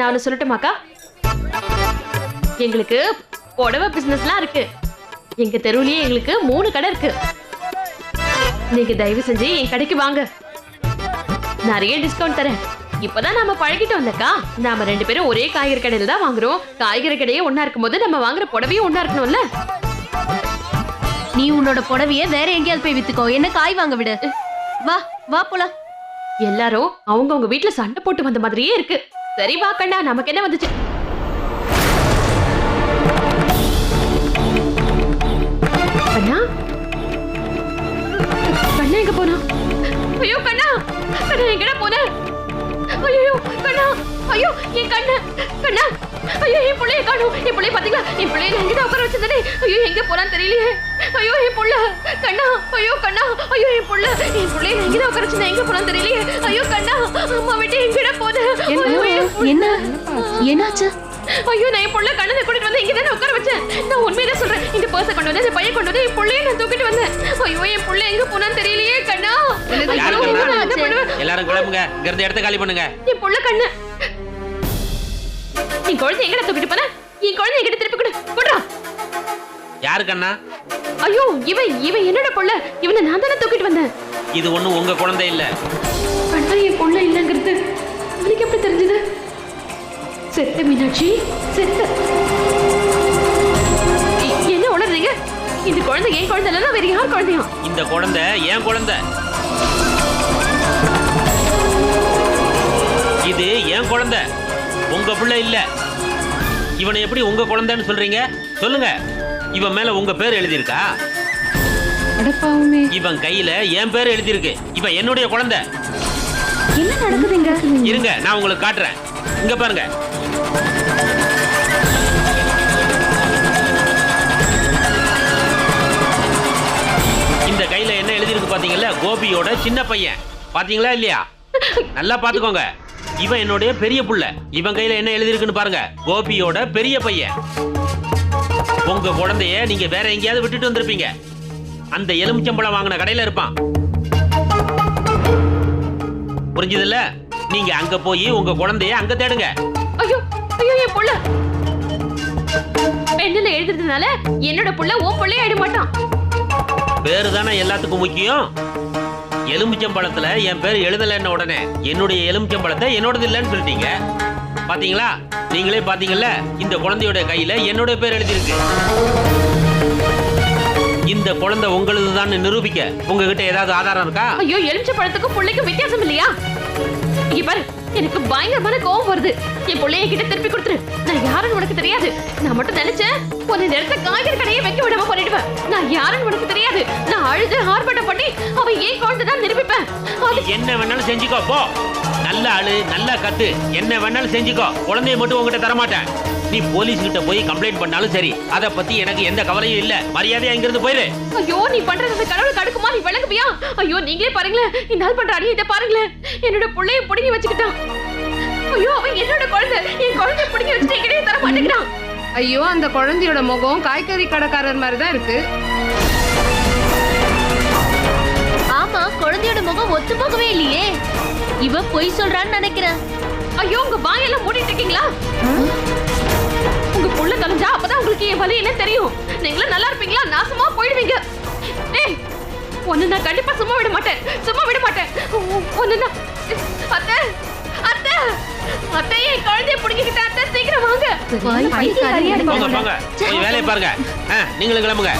நான் சொல்லட்டுமாக்கா எங்களுக்கு புடவை பிசினஸ்லாம் இருக்கு. எங்க தெருவுலயே எங்களுக்கு மூணு கடை இருக்கு. நீங்க தயவு செஞ்சு என் கடைக்கு வாங்க. நிறைய டிஸ்கவுண்ட் தரேன். இப்பதான் நாம பழகிட்டோம் இல்லக்கா நாம ரெண்டு பேரும் ஒரே காய்கறி கடையில தான் வாங்குறோம். காய்கறி கடையே ஒண்ணா இருக்கும்போது நம்ம வாங்குற புடவையும் ஒண்ணா இருக்கணும்ல? நீ உன்னோட புடவைய வேற எங்கேயாவது போய் வித்துக்கோ. என்ன காய் வாங்க விடு. வா வா போலாம். எல்லாரும் அவங்கவங்க வீட்ல சண்டை போட்டு வந்த மாதிரியே இருக்கு. சரி வா கண்ணா. நமக்கு என்ன வந்துச்சு? கண்ணா? கண்ணா எங்க போனா? ஐயோ கண்ணா. கண்ணா எங்கடா போன ஐயோ கண்ணா. ஐயோ என் கண்ணா. கண்ணா. ஐயோ என் புள்ளைய காணும். என் புள்ளைய பாத்தீங்களா என் பிள்ளைய நான் இங்கதான் உட்கார வச்சிருந்தே ஐயோ எங்க போறான்னு தெரியலையே. ஐயோ என் புள்ள. கண்ணா. ஐயோ கண்ணா. ஐயோ என் புள்ள. என் புள்ளைய நான் இங்கதான் உட்கார வச்சிருந்தேன் எங்க போறான்னு தெரியலையே. ஐயோ கண்ணா. அம்மா விட்டு எங்கடா போன என்ன? என்னாச்சு? ஐயோ நான் என் புள்ள கண்ணனை கூட்டிட்டு வந்து இங்க தானே உட்கார வச்சேன். நான் உண்மையை சொல்றேன். இந்த பர்ஸை கொண்டு வந்து இந்த பையன் கொண்டு வந்து என் புள்ளைய நான் தூக்கிட்டு வந்தேன். ஐயோ என் புள்ள எங்க போனான்னு தெரியலையே கண்ணா. எல்லாரும் கிளம்புங்க. இங்க இருந்து இடத்த காலி பண்ணுங்க. என் புள்ள கண்ணு. என் குழந்தை எங்கட தூக்கிட்டு போன? என் குழந்தை எங்கிட்ட திருப்பி கொடு. கொடுறா. யாரு கண்ணா? ஐயோ இவன் இவன் என்னோட புள்ள? இவனை நான் தானே தூக்கிட்டு வந்தேன். இது ஒண்ணும் உங்க குழந்தை இல்ல. கண்ணா என் புள்ள இல்லைங்கிறது செத்த மீனாட்சி செத்த. இ- என்ன உணர்றீங்க இந்த குழந்தை என் குழந்தை இல்லைன்னா வேற யார் குழந்தையா? இந்த குழந்தை என் குழந்தை. இது என் குழந்தை. உங்க பிள்ளை இல்ல. இவனை எப்படி உங்க குழந்தைன்னு சொல்றீங்க? சொல்லுங்க. இவன் மேல உங்க பேர் எழுதியிருக்கா? இவன் கையில என் பேர் எழுதியிருக்கு. இவன் என்னுடைய குழந்தை. என்ன நடக்குதுங்க இருங்க நான் உங்களுக்கு காட்டுறேன். இங்க பாருங்க. இந்த கையில என்ன எழுதிருக்கு பாத்தீங்கல்ல? கோபியோட சின்ன பையன். பாத்தீங்களா இல்லையா? நல்லா பாத்துக்கோங்க. இவன் என்னுடைய பெரிய புள்ள. இவன் கையில என்ன எழுதிருக்குன்னு பாருங்க. கோபியோட பெரிய பையன். உங்க குழந்தைய நீங்க வேற எங்கேயாவது விட்டுட்டு வந்திருப்பீங்க. அந்த எலுமிச்சம்பழம் வாங்கின கடையில இருப்பான். புரிஞ்சதுல்ல? நீங்க அங்க போய் உங்க குழந்தைய அங்க தேடுங்க. ஐயோ ஐயோ என் புள்ள. பெண்ணுல எழுதுறதுனால என்னோட புள்ள உன் புள்ளைய ஆயிட மாட்டான். பேரு தானே எல்லாத்துக்கும் முக்கியம்? எலுமிச்சம்பழத்துல என் பேர் எழுதலைன்ன உடனே என்னுடைய எலுமிச்சம்பழத்தை என்னோடது இல்லைன்னு சொல்லிட்டீங்க. பாத்தீங்களா? நீங்களே பாத்தீங்கல்ல இந்த குழந்தையோட கையில என்னோட பேர் எழுதியிருக்கு. இந்த குழந்தை உங்களுதுதான் நிரூபிக்க உங்ககிட்ட ஏதாவது ஆதாரம் இருக்கா? ஐயோ எலுமிச்சை பழத்துக்கும் புள்ளைக்கும் வித்தியாசம் இல்லையா? இங்க பாரு எனக்கு பயங்கரமான கோவம் வருது. என் புள்ளைய கிட்ட திருப்பி கொடுத்துரு. நான் யாருன்னு உனக்கு தெரியாது. நான் மட்டும் நினைச்சேன் ஒரு நேரத்தை காய்கறி கடையை வைக்க விடாம பண்ணிடுவேன். நான் யாருன்னு உனக்கு தெரியாது. நான் அழுது ஆர்ப்பாட்டம் பண்ணி அவன் ஏன் குழந்தை தான் நிரூபிப்பேன்? அது என்ன வேணாலும் செஞ்சுக்கோ போ. நல்ல ஆளு நல்லா கத்து. என்ன வேணாலும் செஞ்சுக்கோ. குழந்தைய மட்டும் உங்ககிட்ட தரமாட்டேன். நீ போலீஸ் கிட்ட போய் கம்ப்ளைண்ட் பண்ணாலும் சரி அத பத்தி எனக்கு எந்த கவலையும் இல்ல. மரியாதையா இங்கிருந்து போயிரு. ஐயோ நீ பண்றது அந்த கடவுளுக்கு அடுக்குமா? நீ விளங்குவியா? ஐயோ நீங்களே பாருங்களேன். இந்த நாள் பண்ற அடியை பாருங்களேன். என்னோட புள்ளைய புடுங்கி வச்சுக்கிட்டான் ஐயோ அவன் என்னோட குழந்தை. என் குழந்தைய புடுங்கி வச்சுட்டு எங்கிட்டே தர மாட்டேங்கிறான். ஐயோ அந்த குழந்தையோட முகம் காய்கறி கடைக்காரர் மாதிரி தான் இருக்கு. ஆமா குழந்தையோட முகம் ஒத்து போகவே இல்லையே. இவ பொய் சொல்றான்னு நினைக்கிறேன். ஐயோ உங்க வாயெல்லாம் மூடிட்டு இருக்கீங்களா? உங்க புள்ள தொலைஞ்சா அப்பதான் உங்களுக்கு என் வலி என்ன தெரியும்? நீங்களும் நல்லா இருப்பீங்களா? நாசமா போயிடுவீங்க. ஏய் ஒன்னு நான் கண்டிப்பா சும்மா விட மாட்டேன். சும்மா விட மாட்டேன். ஒன்னு நான் அத்தை அத்தை அத்தை என் குழந்தைய பிடிக்கிட்ட அத்தை சீக்கிரம் வாங்க. போங்க போய் வேலையை பாருங்க. நீங்களும் கிளம்புங்க.